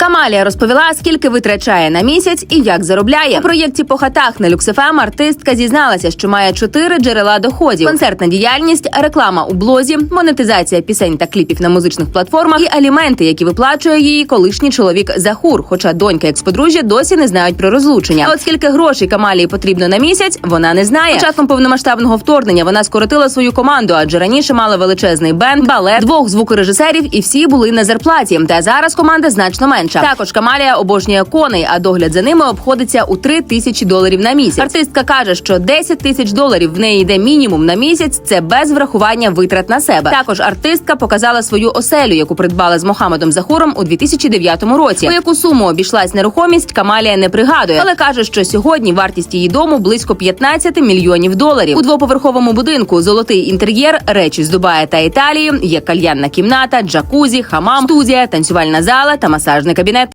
Камалія розповіла, скільки витрачає на місяць і як заробляє. У проєкті по хатах на люксифем артистка зізналася, що має чотири джерела доходів: концертна діяльність, реклама у блозі, монетизація пісень та кліпів на музичних платформах і аліменти, які виплачує її колишній чоловік Захур. Хоча донька експодружжя досі не знають про розлучення. От скільки грошей Камалії потрібно на місяць, вона не знає. Початком повномасштабного вторгнення вона скоротила свою команду, адже раніше мала величезний бенд, балет, двох звукорежисерів, і всі були на зарплаті. Та зараз команда значно менша. Також Камалія обожнює коней, а догляд за ними обходиться у 3 тисячі доларів на місяць. Артистка каже, що 10 тисяч доларів в неї йде мінімум на місяць. Це без врахування витрат на себе. Також артистка показала свою оселю, яку придбала з Мохамедом Захуром у 2009 році. У яку суму обійшлась нерухомість, Камалія не пригадує, але каже, що сьогодні вартість її дому близько 15 мільйонів доларів. У двоповерховому будинку золотий інтер'єр, речі з Дубая та Італії, є кальянна кімната, джакузі, хамам, студія, танцювальна зала та масажний кабінет.